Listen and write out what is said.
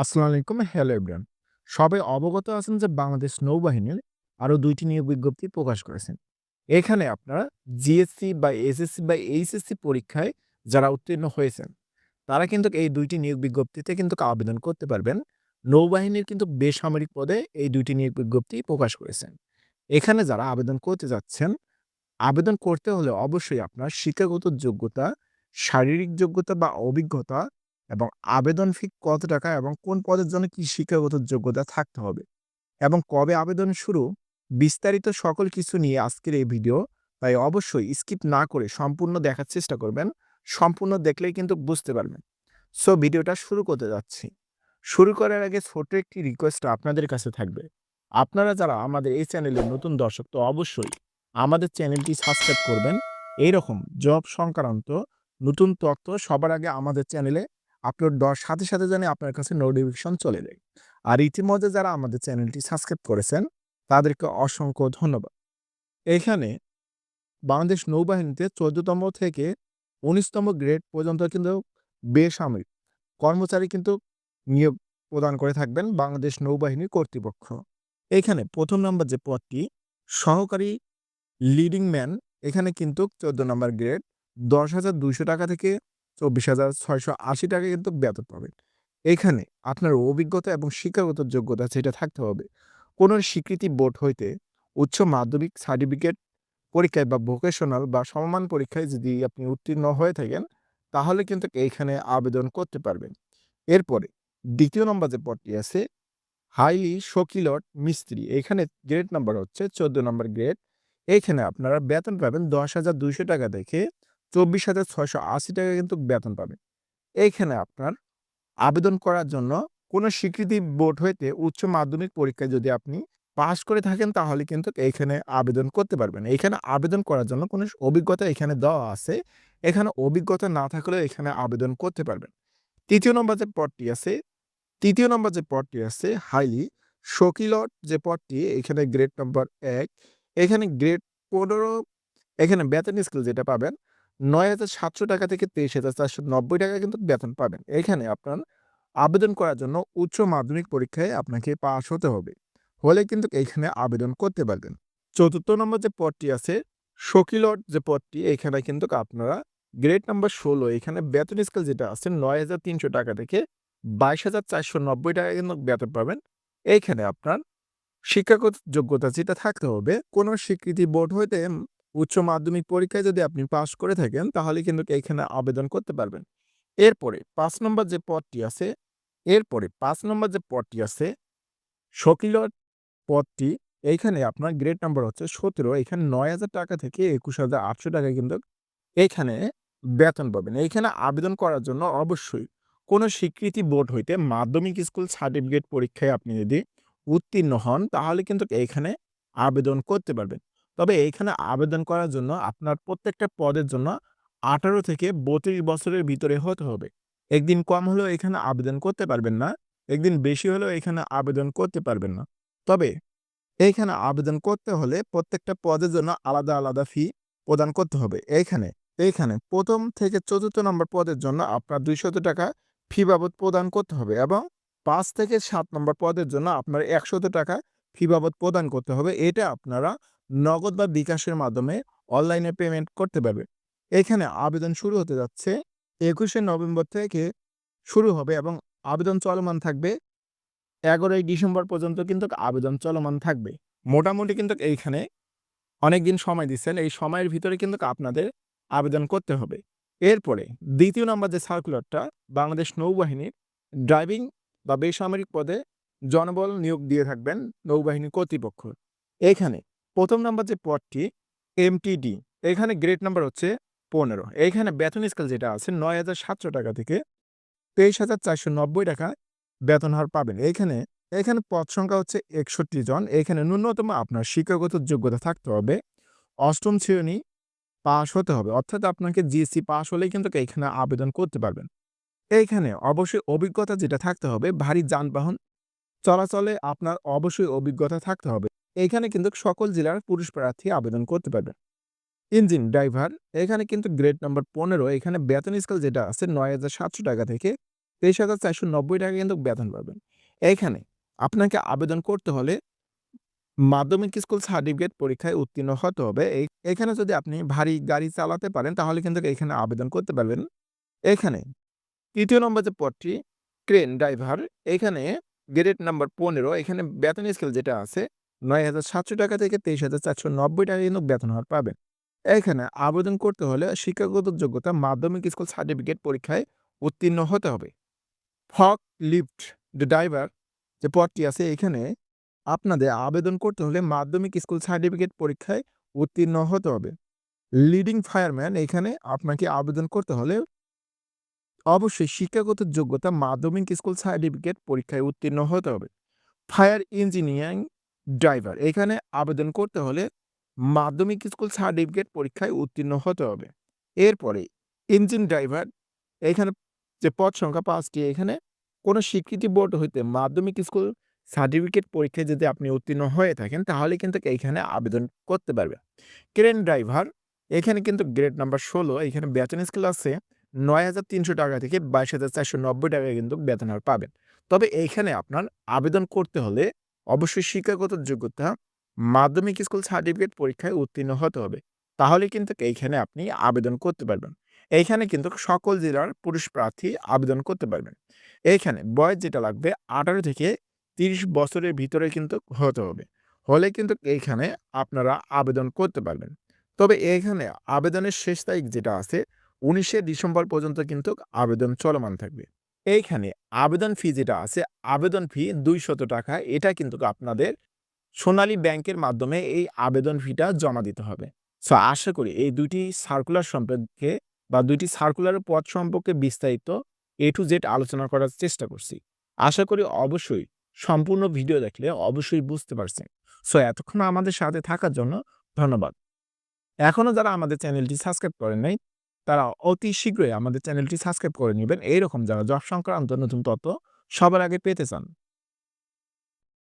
আসসালামু আলাইকুম, hello everyone. সবাই অবগত আছেন যে বাংলাদেশ নৌবাহিনীর আরও দুইটি নিয়োগ বিজ্ঞপ্তি প্রকাশ করেছেন। এখানে আপনারা জিএসসি বা এসএসসি বা এইচএসসি পরীক্ষায় যারা উত্তীর্ণ হয়েছেন, তারা কিন্তু এই দুইটি নিয়োগ বিজ্ঞপ্তিতে কিন্তু আবেদন করতে পারবেন। নৌবাহিনীর কিন্তু বেসামরিক পদে এই দুইটি নিয়োগ বিজ্ঞপ্তি প্রকাশ করেছেন। এখানে যারা আবেদন করতে যাচ্ছেন, আবেদন করতে হলে অবশ্যই আপনার শিক্ষাগত যোগ্যতা, শারীরিক যোগ্যতা বা অভিজ্ঞতা এবং আবেদন ফি কত টাকা এবং কোন পদের জন্য কি শিক্ষাগত যোগ্যতা থাকতে হবে? এবং কবে আবেদন শুরু? বিস্তারিত সকল কিছু নিয়ে আজকের এই ভিডিও, তাই অবশ্যই স্কিপ না করে সম্পূর্ণ দেখার চেষ্টা করবেন। সম্পূর্ণ দেখলেই কিন্তু বুঝতে পারবেন। সো, ভিডিওটা শুরু করতে যাচ্ছি। শুরু করার আগে ছোট একটি রিকোয়েস্ট আপনাদের কাছে থাকবে। আপনারা যারা আমাদের এই চ্যানেলের নতুন দর্শক, তো অবশ্যই আমাদের চ্যানেলটি সাবস্ক্রাইব করবেন। এইরকম জব সংক্রান্ত নতুন তথ্য সবার আগে আমাদের চ্যানেলে আপলোড দেওয়ার সাথে সাথে জানি আপনার কাছে নোটিফিকেশন চলে যায়। আর ইতিমধ্যে যারা আমাদের চ্যানেলটি সাবস্ক্রাইব করেছেন, তাদেরকে অসংখ্য ধন্যবাদ। এখানে বাংলাদেশ নৌবাহিনীতে চোদ্দতম থেকে উনিশতম গ্রেড পর্যন্ত কিন্তু বেসামরিক কর্মচারী কিন্তু নিয়োগ প্রদান করে থাকবেন বাংলাদেশ নৌবাহিনীর কর্তৃপক্ষ। এখানে প্রথম নম্বর যে পদটি, সহকারী লিডিং ম্যান এখানে কিন্তু চোদ্দ নম্বর গ্রেড দশ হাজার দুইশো টাকা থেকে চব্বিশ হাজার ছয়শো আশি টাকা কিন্তু বেতন পাবেন। এখানে আপনার অভিজ্ঞতা এবং শিক্ষাগত যোগ্যতা সেটা থাকতে হবে, কোনো স্বীকৃতি বোর্ড হইতে উচ্চ মাধ্যমিক সার্টিফিকেট পরীক্ষায় বা ভোকেশনাল বা সমমান পরীক্ষায় যদি আপনি উত্তীর্ণ হয়ে থাকেন, তাহলে কিন্তু এইখানে আবেদন করতে পারবেন। এরপরে দ্বিতীয় নম্বর যে পদটি আছে, হাইলি শকিলট মিস্ত্রি, এখানে গ্রেড নাম্বার হচ্ছে চোদ্দ নম্বর গ্রেড। এইখানে আপনারা বেতন পাবেন দশ হাজার দুইশো টাকা দেখে চব্বিশ হাজার ছয়শো আশি টাকা কিন্তু বেতন পাবেন এইখানে আপনার আবেদন করার জন্য কোনো স্বীকৃতি বোর্ড হইতে উচ্চ মাধ্যমিক পরীক্ষায় যদি আপনি পাশ করে থাকেন, তাহলে কিন্তু এইখানে আবেদন করতে পারবেন। এইখানে আবেদন করার জন্য কোনো অভিজ্ঞতা এখানে দেওয়া আছে। এখানে অভিজ্ঞতা না থাকলেও এখানে আবেদন করতে পারবেন। তৃতীয় নম্বর যে পদটি আছে, তৃতীয় নম্বর যে পদটি আছে, হাইলি শকিলট যে পদটি, এখানে গ্রেড নম্বর এক, এখানে গ্রেড পনেরো, এখানে বেতন স্কেল যেটা পাবেন নয় হাজার সাতশো টাকা থেকে তেইশ হাজার চারশো নব্বই টাকা কিন্তু বেতন পাবেন। এখানে আপনার আবেদন করার জন্য উচ্চ মাধ্যমিক পরীক্ষায় আপনাকে পাস হতে হবে। হলে কিন্তু এইখানে আবেদন করতে পারবেন। চতুর্থ নম্বর যে পদটি আছে শকিলট যে পদটি, এখানে কিন্তু আপনারা গ্রেড নাম্বার ষোলো, এখানে বেতন স্কেল যেটা আছে, নয় হাজার তিনশো টাকা থেকে বাইশ হাজার চারশো নব্বই টাকা কিন্তু বেতন পাবেন। এইখানে আপনার শিক্ষাগত যোগ্যতা যেটা থাকতে হবে, কোনো স্বীকৃতি বোর্ড হইতে উচ্চ মাধ্যমিক পরীক্ষায় যদি আপনি পাশ করে থাকেন, তাহলে কিন্তু এইখানে আবেদন করতে পারবেন। এরপরে পাঁচ নম্বর যে পদটি আছে, এরপরে পাঁচ নম্বর যে পদটি আছে শকিলট পদটি, এইখানে আপনার গ্রেড নাম্বার হচ্ছে সতেরো, এখানে নয় হাজার টাকা থেকে একুশ হাজার আটশো টাকা কিন্তু এইখানে বেতন পাবেন। এইখানে আবেদন করার জন্য অবশ্যই কোনো স্বীকৃতি বোর্ড হইতে মাধ্যমিক স্কুল সার্টিফিকেট পরীক্ষায় আপনি যদি উত্তীর্ণ হন, তাহলে কিন্তু এইখানে আবেদন করতে পারবেন। তবে এইখানে আবেদন করার জন্য আপনার প্রত্যেকটা পদের জন্য আঠারো থেকে বত্রিশ বছরের ভিতরে হতে হবে। একদিন কম হলেও এখানে আবেদন করতে পারবেন না, একদিন বেশি হলেও এখানে আবেদন করতে পারবেন না। তবে এইখানে আবেদন করতে হলে প্রত্যেকটা পদের জন্য আলাদা আলাদা ফি প্রদান করতে হবে। এইখানে এইখানে প্রথম থেকে চতুর্থ নম্বর পদের জন্য আপনার দুইশত টাকা ফি বাবদ প্রদান করতে হবে এবং পাঁচ থেকে সাত নম্বর পদের জন্য আপনার একশত টাকা ফি বাবদ প্রদান করতে হবে। এটা আপনারা নগদ বা বিকাশের মাধ্যমে অনলাইনে পেমেন্ট করতে পারবে। এখানে আবেদন শুরু হতে যাচ্ছে একুশে নভেম্বর থেকে শুরু হবে এবং আবেদন চলমান থাকবে এগারোই ডিসেম্বর পর্যন্ত কিন্তু আবেদন চলমান থাকবে। মোটামুটি কিন্তু এইখানে অনেক দিন সময় দিচ্ছেন, এই সময়ের ভিতরে কিন্তু আপনাদের আবেদন করতে হবে। এরপরে দ্বিতীয় নম্বর যে সার্কুলারটা বাংলাদেশ নৌবাহিনীর ড্রাইভিং বা বেসামরিক পদে জনবল নিয়োগ দিয়ে থাকবেন নৌবাহিনী কর্তৃপক্ষ। এখানে প্রথম নাম্বার যে পদটি এমটিডি এখানে গ্রেড নাম্বার হচ্ছে পনেরো। এইখানে বেতন স্কেল যেটা আছে নয় হাজার সাতশো টাকা থেকে তেইশ হাজার চারশো নব্বই টাকা বেতন হার পাবেন। এইখানে এখানে পদ সংখ্যা হচ্ছে একষট্টি জন। এখানে ন্যূনতম আপনার শিক্ষাগত যোগ্যতা থাকতে হবে। অষ্টম শ্রেণি পাশ হতে হবে। অর্থাৎ আপনাকে জিএসসি পাশ হলেই কিন্তু এখানে আবেদন করতে পারবেন। এইখানে অবশ্যই অভিজ্ঞতা যেটা থাকতে হবে, ভারী যানবাহন চলাচলে আপনার অবশ্যই অভিজ্ঞতা থাকতে হবে। এখানে কিন্তু সকল জেলার পুরুষ প্রার্থী আবেদন করতে পারবেন ইঞ্জিন ড্রাইভার এখানে কিন্তু গ্রেড নাম্বার পনেরো এখানে বেতন স্কেল যেটা আছে নয় হাজার সাতশো টাকা থেকে 23,490 টাকা কিন্তু বেতন পাবেন। এইখানে আপনাকে আবেদন করতে হলে মাধ্যমিক স্কুল সার্টিফিকেট পরীক্ষায় উত্তীর্ণ হতে হবে। এখানে যদি আপনি ভারী গাড়ি চালাতে পারেন তাহলে কিন্তু এখানে আবেদন করতে পারবেন। এখানে তৃতীয় নম্বর যে পদটি ক্রেন ড্রাইভার এখানে গ্রেড নাম্বার ১৫ এখানে বেতন স্কেল যেটা আছে ৯,৭০০ টাকা থেকে ২৩,৪৯০ টাকা কিন্তু বেতন হার পাবেন। এখানে আবেদন করতে হলে শিক্ষাগত যোগ্যতা মাধ্যমিক স্কুল সার্টিফিকেট পরীক্ষায় উত্তীর্ণ হতে হবে। ফক লিফট ড্রাইভার যে পদটি আছে এখানে আপনাদের আবেদন করতে হলে মাধ্যমিক স্কুল সার্টিফিকেট পরীক্ষায় উত্তীর্ণ হতে হবে। লিডিং ফায়ারম্যান এখানে আপনাকে আবেদন করতে হলে অবশ্যই শিক্ষাগত যোগ্যতা মাধ্যমিক স্কুল সার্টিফিকেট পরীক্ষায় উত্তীর্ণ হতে হবে। ফায়ার ইঞ্জিনিয়ারিং ড্রাইভার এখানে আবেদন করতে হলে মাধ্যমিক স্কুল সার্টিফিকেট পরীক্ষায় উত্তীর্ণ হতে হবে। এরপরে ইঞ্জিন ড্রাইভার এখানে যে পদ সংখ্যা পাঁচটি এখানে কোনো স্বীকৃতি বোর্ড হইতে মাধ্যমিক স্কুল সার্টিফিকেট পরীক্ষায় যদি আপনি উত্তীর্ণ হয়ে থাকেন তাহলে কিন্তু এইখানে আবেদন করতে পারবে ক্রেন ড্রাইভার এখানে কিন্তু গ্রেড নাম্বার ১৬ এখানে বেতন স্কেল আছে ৯,৩০০ টাকা থেকে ২২,৪৯০ টাকা কিন্তু বেতন হার পাবেন। তবে এইখানে আপনার আবেদন করতে হলে অবশ্যই শিক্ষাগত যোগ্যতা, মাধ্যমিক স্কুল সার্টিফিকেট পরীক্ষায় উত্তীর্ণ হতে হবে। তাহলে কিন্তু এইখানে আপনি আবেদন করতে পারবেন। এইখানে কিন্তু সকল জেলার পুরুষ প্রার্থী আবেদন করতে পারবেন। এইখানে বয়স যেটা লাগবে ১৮ থেকে ৩০ বছরের ভিতরে কিন্তু হতে হবে। হলে কিন্তু এইখানে আপনারা আবেদন করতে পারবেন। তবে এইখানে আবেদনের শেষ তারিখ যেটা আছে ১৯শে ডিসেম্বর পর্যন্ত কিন্তু আবেদন চলমান থাকবে। এইখানে আবেদন ফি যেটা আছে, আবেদন ফি ৳২০০ টাকা, এটা কিন্তু আপনাদের সোনালী ব্যাংকের মাধ্যমে এই আবেদন ফিটা জমা দিতে হবে। সো আশা করি এই ২ টি সার্কুলার সম্পর্কে বা ২ টি সার্কুলারের পদ সম্পর্কে বিস্তারিত এ টু জেড আলোচনা করার চেষ্টা করছি। আশা করি অবশ্যই সম্পূর্ণ ভিডিও দেখলে অবশ্যই বুঝতে পারছেন। সো এতক্ষণ আমাদের সাথে থাকার জন্য ধন্যবাদ। এখনও যারা আমাদের চ্যানেলটি সাবস্ক্রাইব করেন নাই তারা অতি শীঘ্রই আমাদের চ্যানেলটি সাবস্ক্রাইব করে নেবেন এইরকম যারা জব সংক্রান্ত নতুন তথ্য সবার আগে পেতে চান।